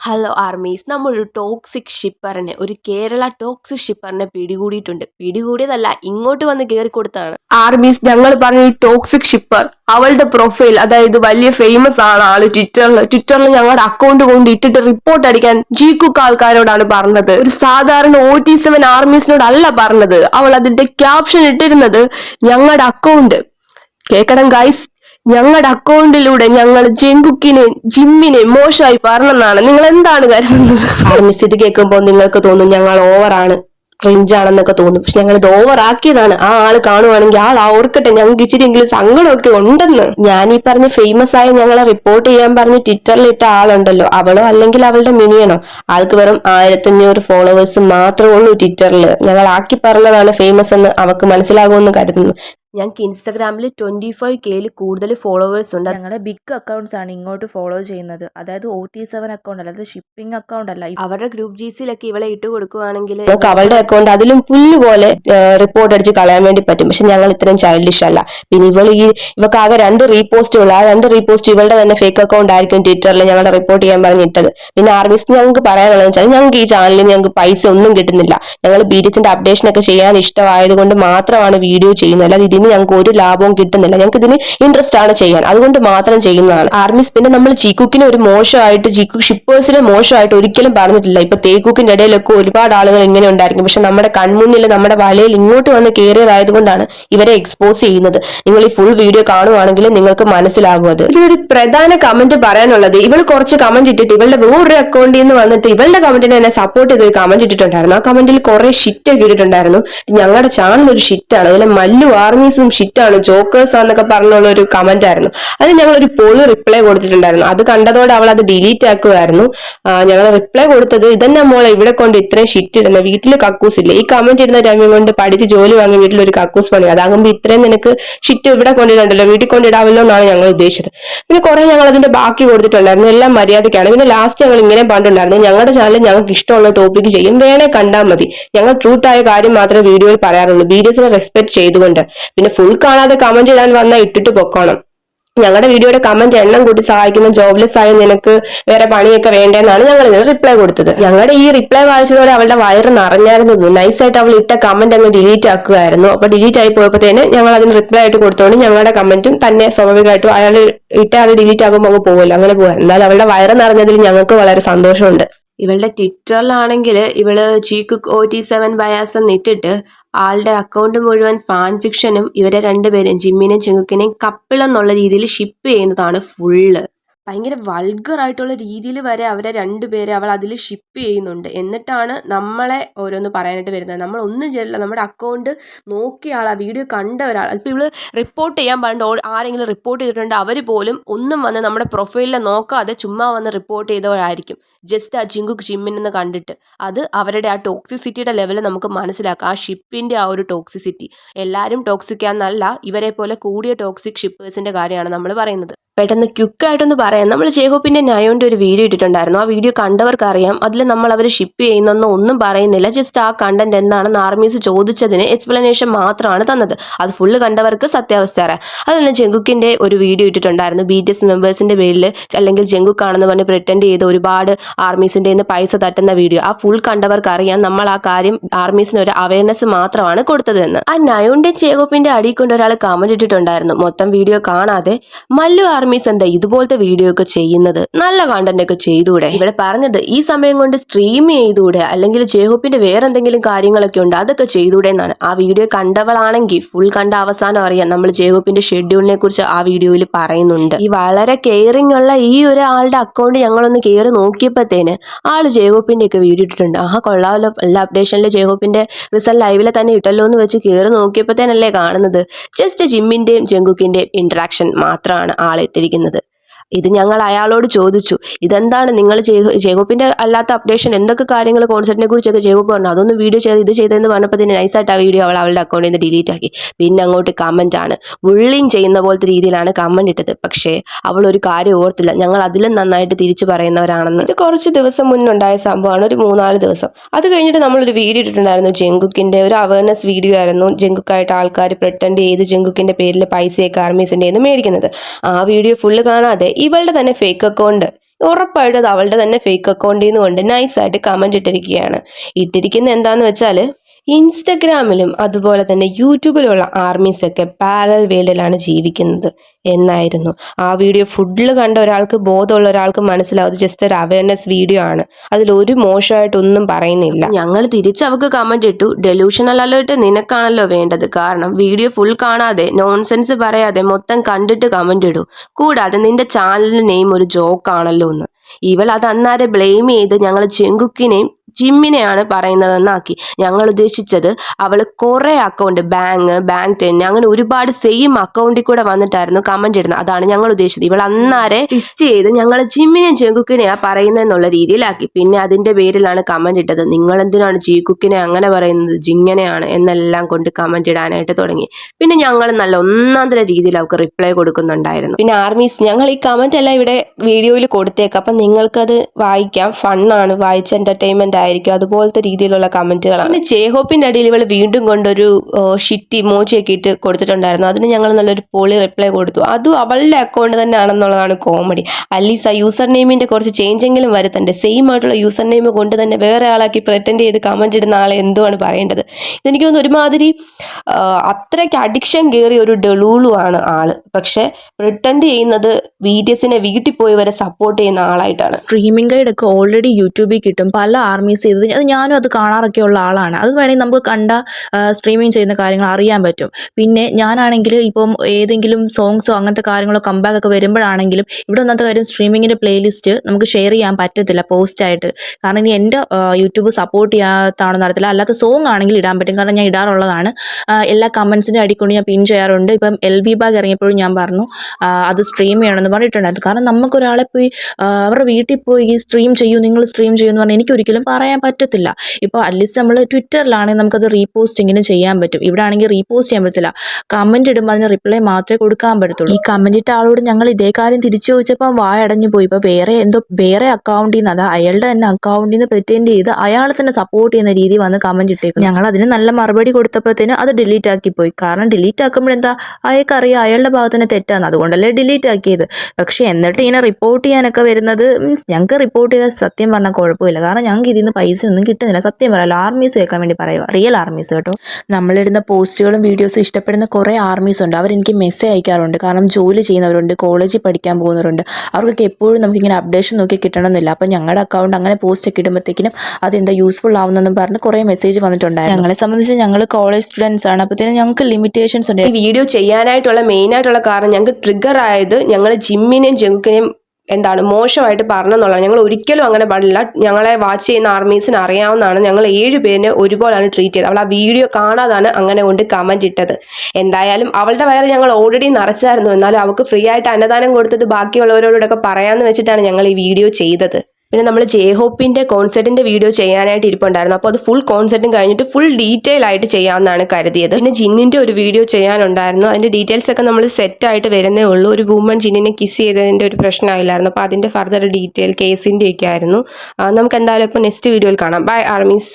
Hello armies നമ്മളൊരു toxic ഷിപ്പറിനെ ഒരു കേരള ടോക്സിക് ഷിപ്പറിനെ പിടികൂടിയിട്ടുണ്ട്. പിടികൂടിയതല്ല ഇങ്ങോട്ട് വന്ന് കയറി കൊടുത്താണ് ആർമീസ് ഞങ്ങൾ പറഞ്ഞ ഈ ടോക്സിക് ഷിപ്പർ അവളുടെ പ്രൊഫൈൽ അതായത് വലിയ ഫേമസ് ആണ് ആൾ ട്വിറ്ററിൽ ട്വിറ്ററിൽ ഞങ്ങളുടെ അക്കൗണ്ട് കൊണ്ട് ഇട്ടിട്ട് റിപ്പോർട്ട് അടിക്കാൻ ജീക്കുക്ക് ആൾക്കാരോടാണ് പറഞ്ഞത്. ഒരു സാധാരണ ഒ ടി സെവൻ ആർമീസിനോടല്ല പറഞ്ഞത്. അവൾ അതിന്റെ ക്യാപ്ഷൻ ഇട്ടിരുന്നത് ഞങ്ങളുടെ അക്കൗണ്ട് കേക്കണം ഗൈസ് ഞങ്ങളുടെ അക്കൗണ്ടിലൂടെ ഞങ്ങൾ ജെങ്കുക്കിനെ ജിമ്മിനെ മോശമായി പറഞ്ഞെന്നാണ്. നിങ്ങൾ എന്താണ് കരുതുന്നത് മിസ് ഇത് കേൾക്കുമ്പോൾ നിങ്ങൾക്ക് തോന്നും ഞങ്ങൾ ഓവറാണ് ക്രിഞ്ചാണെന്നൊക്കെ തോന്നും. പക്ഷെ ഞങ്ങൾ ഇത് ഓവർ ആക്കിയതാണ് ആ ആൾ കാണുവാണെങ്കിൽ ആൾ ഓർക്കട്ടെ ഞങ്ങൾക്ക് ഇച്ചിരി എങ്കിലും സങ്കടമൊക്കെ ഉണ്ടെന്ന്. ഞാൻ ഈ പറഞ്ഞ ഫേമസ് ആയ ഞങ്ങളെ റിപ്പോർട്ട് ചെയ്യാൻ പറഞ്ഞ് ട്വിറ്ററിൽ ഇട്ട ആളുണ്ടല്ലോ. അവളോ അല്ലെങ്കിൽ അവളുടെ മിനിയനോ? ആൾക്ക് വെറും ആയിരത്തഞ്ഞൂറ് ഫോളോവേഴ്സ് മാത്രമേ ഉള്ളൂ ട്വിറ്ററിൽ ഞങ്ങൾ ആക്കി പറഞ്ഞതാണ് ഫേമസ് എന്ന് അവക്ക് മനസ്സിലാകുമെന്ന് കരുതുന്നു. ഞങ്ങൾക്ക് ഇൻസ്റ്റാഗ്രാമിൽ ട്വന്റി ഫൈവ് കെയിൽ കൂടുതൽ ഫോളോവേഴ്സ് ഉണ്ട്. ഞങ്ങളുടെ ബിഗ് അക്കൗണ്ട്സ് ആണ് ഇങ്ങോട്ട് ഫോളോ ചെയ്യുന്നത്. അതായത് ഒ ടി സെവൻ അക്കൗണ്ട് അല്ലാതെ ഷിപ്പിംഗ് അക്കൗണ്ട് അല്ല. അവരുടെ ഗ്രൂപ്പ് ജി സിയിലൊക്കെ ഇവളെ ഇട്ട് കൊടുക്കുവാണെങ്കിൽ നമുക്ക് അവളുടെ അക്കൗണ്ട് അതിലും പുല്ല് പോലെ റിപ്പോർട്ട് അടിച്ച് കളയാൻ വേണ്ടി പറ്റും. പക്ഷെ ഞങ്ങൾ ഇത്രയും ചൈൽഡിഷ് അല്ല. പിന്നെ ഇവൾ ഈ ഇവക്ക് ആകെ രണ്ട് റീപോസ്റ്റ് ഉള്ളു. ആ രണ്ട് റീപോസ്റ്റ് ഇവളുടെ തന്നെ ഫേക്ക് അക്കൗണ്ട് ആയിരിക്കും ട്വിറ്ററിൽ ഞങ്ങളുടെ റിപ്പോർട്ട് ചെയ്യാൻ പറഞ്ഞിട്ടത്. പിന്നെ ആർമിസ് ഞങ്ങൾക്ക് പറയാനുള്ളത് വെച്ചാൽ ഞങ്ങൾക്ക് ഈ ചാനലിൽ ഞങ്ങൾക്ക് പൈസ ഒന്നും കിട്ടുന്നില്ല. ഞങ്ങൾ ബീരിച്ചിന്റെ അപ്ഡേഷൻ ഒക്കെ ചെയ്യാൻ ഇഷ്ടമായതുകൊണ്ട് മാത്രമാണ് വീഡിയോ ചെയ്യുന്നത്. അല്ലാതെ ഇതിന് ഞങ്ങൾക്ക് ഒരു ലാഭവും കിട്ടുന്നില്ല. ഞങ്ങൾക്ക് ഇതിന് ഇൻട്രസ്റ്റ് ആണ് ചെയ്യാൻ. അതുകൊണ്ട് മാത്രം ചെയ്യുന്നതാണ്. ആർമിസ് പിന്നെ നമ്മൾ ചീക്കുക്കിനെ ഒരു മോശമായിട്ട് ചീക്കു ഷിപ്പേഴ്സിനെ മോശമായിട്ട് ഒരിക്കലും പറഞ്ഞിട്ടില്ല. ഇപ്പൊ തേക്കുക്കിന്റെ ഇടയിലൊക്കെ ഒരുപാട് ആളുകൾ ഇങ്ങനെ ഉണ്ടായിരിക്കും. പക്ഷെ നമ്മുടെ കൺമുന്നിൽ നമ്മുടെ വലയിൽ ഇങ്ങോട്ട് വന്ന് കയറിയതായതുകൊണ്ടാണ് ഇവരെ എക്സ്പോസ് ചെയ്യുന്നത്. നിങ്ങൾ ഈ ഫുൾ വീഡിയോ കാണുവാണെങ്കിൽ നിങ്ങൾക്ക് മനസ്സിലാകും അത് ഇതിലൊരു പ്രധാന കമന്റ് പറയാനുള്ളത് ഇവൾ കുറച്ച് കമന്റ് ഇട്ടിട്ട് ഇവളുടെ വേറൊരു അക്കൗണ്ടിൽ നിന്ന് വന്നിട്ട് ഇവളുടെ കമന്റിനെ എന്നെ സപ്പോർട്ട് ചെയ്തൊരു കമന്റ് ഇട്ടിട്ടുണ്ടായിരുന്നു. ആ കമന്റിൽ കുറെ ഷിറ്റ് ഒക്കെ ഇട്ടിട്ടുണ്ടായിരുന്നു. ഞങ്ങളുടെ ചാനൽ ഒരു ഷിറ്റാണ് അതുപോലെ മല്ലു ആർമീസും ഷിറ്റാണ് ജോക്കേഴ്സ് ആണെന്നൊക്കെ പറഞ്ഞുള്ള ഒരു കമന്റ് ആയിരുന്നു. അത് ഞങ്ങൾ ഒരു പോളി റിപ്ലൈ കൊടുത്തിട്ടുണ്ടായിരുന്നു. അത് കണ്ടതോടെ അവൾ അത് ഡിലീറ്റ് ആക്കുമായിരുന്നു ഞങ്ങൾ റിപ്ലൈ കൊടുത്തത് ഇതന്നെ മോളെ ഇവിടെ കൊണ്ട് ഇത്രയും ഷിറ്റ് ഇടുന്ന? വീട്ടിൽ കക്കൂസ് ഇല്ല? ഈ കമന്റ് ഇടുന്ന ടൈമിൽ കൊണ്ട് പഠിച്ച് ജോലി വാങ്ങി വീട്ടിൽ ഒരു കക്കൂസ് പണി അതാകുമ്പോൾ ഇത്രയും നിനക്ക് ഷിറ്റ് ഇവിടെ കൊണ്ടിടണ്ടല്ലോ വീട്ടിൽ കൊണ്ടിടാമല്ലോ എന്നാണ് ഞങ്ങൾ ഉദ്ദേശിച്ചത്. പിന്നെ കുറെ ഞങ്ങൾ അതിന്റെ ബാക്കി കൊടുത്തിട്ടുണ്ടായിരുന്നു. എല്ലാം മര്യാദയ്ക്കാണ് പിന്നെ ലാസ്റ്റ് ഞങ്ങൾ ഇങ്ങനെ പറഞ്ഞിട്ടുണ്ടായിരുന്നു. ഞങ്ങളുടെ ചാനലിൽ ഞങ്ങൾക്ക് ഇഷ്ടമുള്ള ടോപ്പിക്ക് ചെയ്യും. വേണേ കണ്ടാൽ മതി. ഞങ്ങൾ ട്രൂത്തായ കാര്യം മാത്രമേ വീഡിയോയിൽ പറയാറുള്ളൂ. ബീഡിയസിനെ റെസ്പെക്ട് ചെയ്തുകൊണ്ട്. പിന്നെ ഫുൾ കാണാതെ കമന്റ് ഇടാൻ വന്നാൽ ഇട്ടിട്ട് പൊക്കോണം. ഞങ്ങളുടെ വീഡിയോയുടെ കമന്റ് എണ്ണം കൂട്ടി സഹായിക്കുന്ന ജോബ്ലെസ് ആയ നിനക്ക് വേറെ പണിയൊക്കെ വേണ്ടെന്നാണ് ഞങ്ങൾ ഇതിന് റിപ്ലൈ കൊടുത്തത്. ഞങ്ങളുടെ ഈ റിപ്ലൈ വായിച്ചതോടെ അവളുടെ വയറ് നിറഞ്ഞായിരുന്നു. നൈസായിട്ട് അവൾ ഇട്ട കമന്റ് അങ്ങ് ഡിലീറ്റ് ആക്കുമായിരുന്നു അപ്പൊ ഡിലീറ്റ് ആയി പോയപ്പോഴത്തേന് ഞങ്ങൾ അതിന് റിപ്ലൈ ആയിട്ട് കൊടുത്തോണ്ട് ഞങ്ങളുടെ കമന്റും തന്നെ സ്വാഭാവികമായിട്ടും അയാൾ ഇട്ട ആൾ ഡിലീറ്റ് ആകുമ്പോൾ അങ്ങ് പോകുമല്ലോ അങ്ങനെ പോകാം എന്നാലും അവളുടെ വയറ് നിറഞ്ഞതിൽ ഞങ്ങൾക്ക് വളരെ സന്തോഷമുണ്ട്. ഇവളുടെ ട്വിറ്ററിലാണെങ്കിൽ ഇവൾ ചീക്ക് ഒ ടി സെവൻ ബയാസം ഇട്ടിട്ട് ആളുടെ അക്കൗണ്ട് മുഴുവൻ ഫാൻ ഫിക്ഷനും ഇവരെ രണ്ടുപേരെയും ജിമ്മിനെയും ചെങ്കുക്കിനെയും കപ്പിളെന്നുള്ള രീതിയിൽ ഷിപ്പ് ചെയ്യുന്നതാണ് ഫുള്ള് ഭയങ്കര വൾഗറായിട്ടുള്ള രീതിയിൽ വരെ അവരെ രണ്ടുപേരെ അവൾ അതിൽ ഷിപ്പ് ചെയ്യുന്നുണ്ട്. എന്നിട്ടാണ് നമ്മളെ ഓരോന്ന് പറയാനായിട്ട് വരുന്നത്. നമ്മൾ ഒന്നും ചെയ്യില്ല നമ്മുടെ അക്കൗണ്ട് നോക്കിയ ആൾ ആ വീഡിയോ കണ്ട ഒരാൾ ഇപ്പോൾ ഇവൾ റിപ്പോർട്ട് ചെയ്യാൻ പറഞ്ഞിട്ട് ആരെങ്കിലും റിപ്പോർട്ട് ചെയ്തിട്ടുണ്ട് അവർ പോലും ഒന്നും വന്ന് നമ്മുടെ പ്രൊഫൈലിൽ നോക്കാതെ ചുമ്മാ വന്ന് റിപ്പോർട്ട് ചെയ്തവരായിരിക്കും. ജസ്റ്റ് ആ ജിങ്കു ജിമ്മിനെന്ന് കണ്ടിട്ട്. അത് അവരുടെ ആ ടോക്സിസിറ്റിയുടെ ലെവൽ നമുക്ക് മനസ്സിലാക്കാം. ആ ഷിപ്പിന്റെ ആ ഒരു ടോക്സിസിറ്റി എല്ലാവരും ടോക്സിക് ആണെന്നല്ല ഇവരെ പോലെ കൂടിയ ടോക്സിക് ഷിപ്പേഴ്സിന്റെ കാര്യമാണ് നമ്മൾ പറയുന്നത്. പെട്ടെന്ന് ക്യുക്കായിട്ടൊന്ന് പറയാം. നമ്മൾ ചേഹോപ്പിന്റെ നയോന്റെ ഒരു വീഡിയോ ഇട്ടിട്ടുണ്ടായിരുന്നു. ആ വീഡിയോ കണ്ടവർക്ക് അറിയാം അതിൽ നമ്മൾ അവർ ഷിപ്പ് ചെയ്യുന്നൊന്നും ഒന്നും പറയുന്നില്ല. ജസ്റ്റ് ആ കണ്ടന്റ് എന്താണെന്ന് ആർമീസ് ചോദിച്ചതിന് എക്സ്പ്ലനേഷൻ മാത്രമാണ് തന്നത്. അത് ഫുള്ള് കണ്ടവർക്ക് സത്യാവസ്ഥ അറിയാം. അതുപോലെ ജെങ്കുക്കിന്റെ ഒരു വീഡിയോ ഇട്ടിട്ടുണ്ടായിരുന്നു. ബി ടി എസ് മെമ്പേഴ്സിന്റെ പേരിൽ അല്ലെങ്കിൽ ജെങ്കുക്കാണെന്ന് പറഞ്ഞ് പ്രിറ്റൻഡ് ചെയ്ത് ഒരുപാട് ആർമീസിന്റെ നിന്ന് പൈസ തട്ടുന്ന വീഡിയോ ആ ഫുൾ കണ്ടവർക്ക് അറിയാം നമ്മൾ ആ കാര്യം ആർമീസിന് ഒരു അവയർനെസ് മാത്രമാണ് കൊടുത്തതെന്ന് ആ നയോണ്ടെ ചേകോപ്പിന്റെ അടിയിൽ കൊണ്ട് ഒരാൾ കമന്റ് ഇട്ടിട്ടുണ്ടായിരുന്നു. മൊത്തം വീഡിയോ കാണാതെ. മല്ലു ആർമീസ് എന്താ ഇതുപോലത്തെ വീഡിയോ ഒക്കെ ചെയ്യുന്നത്? നല്ല കണ്ടന്റ് ഒക്കെ ചെയ്തൂടെ? ഇവിടെ പറഞ്ഞത് ഈ സമയം കൊണ്ട് സ്ട്രീം ചെയ്തൂടെ? അല്ലെങ്കിൽ ജേഹോപ്പിന്റെ വേറെ എന്തെങ്കിലും കാര്യങ്ങളൊക്കെ ഉണ്ട്? അതൊക്കെ ചെയ്തൂടെ എന്നാണ്. ആ വീഡിയോ കണ്ടവളാണെങ്കിൽ ഫുൾ കണ്ട അവസാനം അറിയാം നമ്മൾ ജേഹോപ്പിന്റെ ഷെഡ്യൂളിനെ കുറിച്ച് ആ വീഡിയോയിൽ പറയുന്നുണ്ട്. ഈ വളരെ കെയറിംഗ് ഉള്ള ഈ ഒരാളുടെ അക്കൗണ്ട് ഞങ്ങളൊന്ന് കയറി നോക്കിയപ്പോഴത്തേന് ആൾ ജേഹോപ്പിന്റെ ഒക്കെ വീഡിയോ ഇട്ടിട്ടുണ്ട്. ആ കൊള്ളാമല്ലോ എല്ലാ അപ്ഡേഷനിൽ ജേഹോപ്പിന്റെ റിസൾട്ട് ലൈവിലെ തന്നെ ഇട്ടല്ലോ എന്ന് വെച്ച് കയറി നോക്കിയപ്പോഴത്തേനല്ലേ കാണുന്നത്. ജസ്റ്റ് ജിമ്മിന്റെയും ജങ്കുക്കിന്റെയും ഇന്ററാക്ഷൻ മാത്രമാണ് ആളിട്ടിരിക്കുന്നത് ഇത് ഞങ്ങൾ അയാളോട് ചോദിച്ചു ഇതെന്താണ് നിങ്ങൾ ജേകോപ്പിന്റെ അല്ലാത്ത അപ്ഡേഷൻ എന്തൊക്കെ കാര്യങ്ങൾ കോൺസെർട്ടിനെ കുറിച്ചൊക്കെ ജേകോപ്പ് പറഞ്ഞു. അതൊന്നും വീഡിയോ ചെയ്ത് ഇത് ചെയ്തതെന്ന് പറഞ്ഞപ്പോൾ തന്നെ നൈസായിട്ട് ആ വീഡിയോ അവൾ അവളുടെ അക്കൗണ്ടിൽ നിന്ന് ഡിലീറ്റ് ആക്കി. പിന്നെ അങ്ങോട്ട് കമന്റ് ആണ്. ബുള്ളിങ് ചെയ്യുന്ന പോലത്തെ രീതിയിലാണ് കമന്റ് ഇട്ടത്. പക്ഷേ അവൾ ഒരു കാര്യം ഓർത്തില്ല. ഞങ്ങൾ അതിലും നന്നായിട്ട് തിരിച്ചു പറയുന്നവരാണെന്ന്. ഇത് കുറച്ച് ദിവസം മുന്നുണ്ടായ സംഭവമാണ്. ഒരു മൂന്നാൽ ദിവസം. അത് കഴിഞ്ഞിട്ട് നമ്മളൊരു വീഡിയോ ഇട്ടിട്ടുണ്ടായിരുന്നു. ജെങ്കുക്കിന്റെ ഒരു അവയർനെസ് വീഡിയോ ആയിരുന്നു. ജെങ്കുക്കായിട്ട് ആൾക്കാർ പ്രിട്ടൻഡ് ചെയ്ത് ജെങ്കുക്കിന്റെ പേരിൽ പൈസയൊക്കെ ആർമീസിന്റെ നിന്ന് മേടിക്കുന്നത്. ആ വീഡിയോ ഫുള്ള് കാണാതെ ഇവളുടെ തന്നെ ഫേക്ക് അക്കൗണ്ട് ഉറപ്പായിട്ടും അത് അവളുടെ തന്നെ ഫേക്ക് അക്കൗണ്ടിൽ നിന്ന് കൊണ്ട് നൈസായിട്ട് കമന്റ് ഇട്ടിരിക്കുകയാണ്. ഇട്ടിരിക്കുന്നത് എന്താന്ന് വെച്ചാൽ ഇൻസ്റ്റഗ്രാമിലും അതുപോലെ തന്നെ യൂട്യൂബിലുള്ള ആർമീസൊക്കെ പാരൽ വേൾഡിലാണ് ജീവിക്കുന്നത് എന്നായിരുന്നു. ആ വീഡിയോ ഫുഡിൽ കണ്ട ഒരാൾക്ക് ബോധമുള്ള ഒരാൾക്ക് മനസ്സിലാവും. ജസ്റ്റ് ഒരു അവയർനെസ് വീഡിയോ ആണ്. അതിൽ ഒരു മോശമായിട്ടൊന്നും പറയുന്നില്ല. ഞങ്ങൾ തിരിച്ച് അവൾക്ക് കമന്റ് ഇട്ടു. ഡെലൂഷണൽ അലേർട്ട് നിനക്കാണല്ലോ വേണ്ടത്. കാരണം വീഡിയോ ഫുൾ കാണാതെ നോൺസെൻസ് പറയാതെ മൊത്തം കണ്ടിട്ട് കമന്റ് ഇടൂ. കൂടാതെ നിന്റെ ചാനലിന്റെ നെയിം ഒരു ജോക്കാണല്ലോ എന്ന് ഇവൾ അത് അന്നാരെ ബ്ലെയിം ചെയ്ത് ഞങ്ങൾ ചെങ്കുക്കിനെയും ജിമ്മിനെയാണ് പറയുന്നതെന്നാക്കി. ഞങ്ങൾ ഉദ്ദേശിച്ചത് അവൾ കുറേ അക്കൗണ്ട് ബാങ്ക് ബാങ്ക് ടെൻ അങ്ങനെ ഒരുപാട് സെയിം അക്കൗണ്ടിൽ കൂടെ വന്നിട്ടായിരുന്നു കമന്റ് ഇടുന്നത്. അതാണ് ഞങ്ങൾ ഉദ്ദേശിച്ചത് ഇവൾ അന്നാരെ ലിസ്റ്റ് ചെയ്ത് ഞങ്ങൾ ജിമ്മിനെ ചെങ്കുക്കിനെയാ പറയുന്നതെന്നുള്ള രീതിയിലാക്കി. പിന്നെ അതിന്റെ പേരിലാണ് കമന്റ് ഇട്ടത്. നിങ്ങൾ എന്തിനാണ് ജീകുക്കിനെ അങ്ങനെ പറയുന്നത്? ജിങ്ങനെയാണ് എന്നെല്ലാം കൊണ്ട് കമന്റ് ഇടാനായിട്ട് തുടങ്ങി. പിന്നെ ഞങ്ങൾ നല്ല ഒന്നാം തര രീതിയിൽ അവർക്ക് റിപ്ലൈ കൊടുക്കുന്നുണ്ടായിരുന്നു. പിന്നെ ആർമീസ് ഞങ്ങൾ ഈ കമന്റ് എല്ലാം ഇവിടെ വീഡിയോയിൽ കൊടുത്തേക്കാം. അപ്പം നിങ്ങൾക്കത് വായിക്കാം. ഫണ്ണാണ് വായിച്ച് എന്റർടൈൻമെന്റ് ആയിരിക്കും അതുപോലത്തെ രീതിയിലുള്ള കമന്റുകളാണ്. പിന്നെ ജേഹോപ്പിന്റെ അടിയിൽ ഇവൾ വീണ്ടും കൊണ്ടൊരു ഷിറ്റ് ഇമോജിയൊക്കെ ഇട്ട് കൊടുത്തിട്ടുണ്ടായിരുന്നു. അതിന് ഞങ്ങൾ നല്ലൊരു പോളി റിപ്ലൈ കൊടുത്തു. അതും അവളുടെ അക്കൗണ്ട് തന്നെ ആണെന്നുള്ളതാണ് കോമഡി അല്ലീസ് ആ യൂസർ നെയിമിന്റെ കുറച്ച് ചേഞ്ച് എങ്കിലും വരുത്തണ്ടേ സെയിം ആയിട്ടുള്ള യൂസർ നെയിം കൊണ്ട് തന്നെ വേറെ ആളാക്കി പ്രറ്റൻഡ് ചെയ്ത് കമന്റ് ഇടുന്ന ആളെ എന്തുവാണ് പറയേണ്ടത്? ഇതെനിക്ക് തോന്നുന്നു ഒരുമാതിരി അത്രയ്ക്ക് അഡിക്ഷൻ കയറിയ ഒരു ഡെളൂളു ആണ് ആൾ. പക്ഷെ പ്രിട്ടൻഡ് ചെയ്യുന്നത് വി ടി എസിനെ വീട്ടിൽ പോയി വരെ സപ്പോർട്ട് ചെയ്യുന്ന ആളായിട്ടാണ്. സ്ട്രീമിംഗ് ഗൈഡ് ഒക്കെ ഓൾറെഡി യൂട്യൂബിൽ കിട്ടും. പല ആർമീസ് ചെയ്തത്. അത് ഞാനും അത് കാണാറൊക്കെ ഉള്ള ആളാണ്. അത് വേണമെങ്കിൽ നമുക്ക് കണ്ട സ്ട്രീമിംഗ് ചെയ്യുന്ന കാര്യങ്ങൾ അറിയാൻ പറ്റും. പിന്നെ ഞാനാണെങ്കിൽ ഇപ്പം ഏതെങ്കിലും സോങ്സോ അങ്ങനത്തെ കാര്യങ്ങളോ കമ്പാക്ക് ഒക്കെ വരുമ്പോഴാണെങ്കിലും ഇവിടെ ഒന്നാമത്തെ കാര്യം സ്ട്രീമിങ്ങിന്റെ പ്ലേലിസ്റ്റ് നമുക്ക് ഷെയർ ചെയ്യാൻ പറ്റത്തില്ല പോസ്റ്റായിട്ട് കാരണം ഇനി എന്റെ യൂട്യൂബ് സപ്പോർട്ട് ചെയ്യാത്താണെന്ന് അറിയത്തില്ല. അല്ലാത്ത സോങ് ആണെങ്കിൽ ഇടാൻ പറ്റും. കാരണം ഞാൻ ഇടാറുള്ളതാണ്. എല്ലാ കമൻസിന്റെ അടിക്കൊണ്ട് ഞാൻ പിൻ ചെയ്യാറുണ്ട്. ഇപ്പം എൽ വി ബാഗ് ഇറങ്ങിയപ്പോഴും ഞാൻ പറഞ്ഞു അത് സ്ട്രീം ചെയ്യണമെന്ന് പറഞ്ഞിട്ടുണ്ടായിരുന്നു കാരണം നമുക്കൊരാളെ പോയി അവരുടെ വീട്ടിൽ പോയി സ്ട്രീം ചെയ്യൂ നിങ്ങൾ സ്ട്രീം ചെയ്യൂ എന്ന് പറഞ്ഞാൽ എനിക്കൊരിക്കലും പറയാൻ പറ്റത്തില്ല. ഇപ്പോൾ അറ്റ്ലീസ്റ്റ് നമ്മൾ ട്വിറ്ററിലാണെങ്കിൽ നമുക്കത് റീപോസ്റ്റിങ്ങിന് ചെയ്യാൻ പറ്റും. ഇവിടെ ആണെങ്കിൽ റീപോസ്റ്റ് ചെയ്യാൻ പറ്റത്തില്ല. കമന്റ് ഇടുമ്പോൾ അതിന് റിപ്ലൈ മാത്രമേ കൊടുക്കാൻ പറ്റത്തുള്ളൂ. ഈ കമന്റ് ഇട്ട ആളോട് ഞങ്ങൾ ഇതേ കാര്യം തിരിച്ചു ചോദിച്ചപ്പോൾ വായടഞ്ഞു പോയി. ഇപ്പോൾ വേറെ എന്തോ വേറെ അക്കൗണ്ടിൽ നിന്ന് അത് അയാളുടെ തന്നെ അക്കൗണ്ടിൽ നിന്ന് പ്രിറ്റൻഡ് ചെയ്ത് അയാളെ തന്നെ സപ്പോർട്ട് ചെയ്യുന്ന രീതി വന്ന് കമന്റ് ഇട്ടേക്കും ഞങ്ങൾ അതിന് നല്ല മറുപടി കൊടുത്തപ്പോഴത്തേന് അത് ഡിലീറ്റ് ആക്കി പോയി. കാരണം ഡിലീറ്റ് ആക്കുമ്പോഴെന്താ അയാൾക്കറിയാം അയാളുടെ ഭാഗത്ത് തന്നെ തെറ്റാണ് അതുകൊണ്ടല്ലേ ഡിലീറ്റ് ആക്കിയത്. പക്ഷേ എന്നിട്ട് ഇങ്ങനെ റിപ്പോർട്ട് ചെയ്യാനൊക്കെ വരുന്നത് മീൻസ് ഞങ്ങൾക്ക് റിപ്പോർട്ട് ചെയ്താൽ സത്യം പറഞ്ഞാൽ കുഴപ്പമില്ല. കാരണം ഞങ്ങൾക്ക് ഇതിൽ നിന്ന് പൈസ ഒന്നും കിട്ടുന്നില്ല. സത്യം പറയാലോ ആർമീസ് കേൾക്കാൻ വേണ്ടി പറയുക റിയൽ ആർമീസ് കേട്ടോ. നമ്മളിടുന്ന പോസ്റ്റുകളും വീഡിയോസും ഇഷ്ടപ്പെടുന്ന കുറേ ആർമീസ് ഉണ്ട്. അവരെനിക്ക് മെസ്സേജ് അയക്കാറുണ്ട്. കാരണം ജോലി ചെയ്യുന്നവരുണ്ട് കോളേജിൽ പഠിക്കാൻ പോകുന്നവരുണ്ട്. അവർക്കൊക്കെ എപ്പോഴും നമുക്ക് ഇങ്ങനെ അപ്ഡേഷൻ നോക്കി കിട്ടണമെന്നില്ല. അപ്പം ഞങ്ങളുടെ അക്കൗണ്ട് അങ്ങനെ പോസ്റ്റ് ഒക്കെ ഇടുമ്പോഴത്തേക്കിനും അതെന്താ യൂസ്ഫുൾ ആവുന്നെന്നും പറഞ്ഞ് കുറേ മെസ്സേജ് വന്നിട്ടുണ്ടായിരുന്നു. ഞങ്ങളെ സംബന്ധിച്ച് ഞങ്ങൾ കോളേജ് സ്റ്റുഡൻസ് ആണ്. അപ്പോഴത്തേനും ഞങ്ങൾക്ക് ലിമിറ്റേഷൻസ് ഉണ്ട്. ഈ വീഡിയോ ചെയ്യാനായിട്ടുള്ള മെയിൻ ആയിട്ടുള്ള കാരണം ഞങ്ങൾക്ക് ട്രിഗർ ആയത് ഞങ്ങൾ ജിമ്മിനെയും ജങ്കുക്കിനെയും എന്താണ് മോശമായിട്ട് പറഞ്ഞെന്നുള്ളത് ഞങ്ങൾ ഒരിക്കലും അങ്ങനെ പാടില്ല ഞങ്ങളെ വാച്ച് ചെയ്യുന്ന ആർമീസിന് അറിയാവുന്നതാണ് ഞങ്ങൾ ഏഴ് പേരിനെ ഒരുപോലാണ് ട്രീറ്റ് ചെയ്തത്. അവൾ ആ വീഡിയോ കാണാതാണ് അങ്ങനെ കൊണ്ട് കമന്റ് ഇട്ടത്. എന്തായാലും അവളുടെ വയറ് ഞങ്ങൾ ഓൾറെഡി നിറച്ചായിരുന്നു. എന്നാലും അവൾക്ക് ഫ്രീ ആയിട്ട് അന്നദാനം കൊടുത്തത് ബാക്കിയുള്ളവരോടൊക്കെ പറയാമെന്ന് വെച്ചിട്ടാണ് ഞങ്ങൾ ഈ വീഡിയോ ചെയ്തത്. പിന്നെ നമ്മൾ ജേഹോപ്പിന്റെ കോൺസെർട്ടിന്റെ വീഡിയോ ചെയ്യാനായിട്ട് ഇരിപ്പുണ്ടായിരുന്നു. അപ്പോൾ അത് ഫുൾ കോൺസെർട്ടും കഴിഞ്ഞിട്ട് ഫുൾ ഡീറ്റെയിൽ ആയിട്ട് ചെയ്യാമെന്നാണ് കരുതിയത്. പിന്നെ ജിന്നിന്റെ ഒരു വീഡിയോ ചെയ്യാനുണ്ടായിരുന്നു. അതിന്റെ ഡീറ്റെയിൽസ് ഒക്കെ നമ്മൾ സെറ്റായിട്ട് വരുന്നേ ഉള്ളൂ. ഒരു വുമൺ ജിന്നിനെ കിസ് ചെയ്തതിന്റെ ഒരു പ്രശ്നമായില്ലായിരുന്നു. അപ്പോൾ അതിന്റെ ഫർദർ ഡീറ്റെയിൽ കേസിന്റെ ഒക്കെ ആയിരുന്നു. നമുക്ക് എന്തായാലും ഇപ്പോൾ നെക്സ്റ്റ് വീഡിയോയിൽ കാണാം. By armies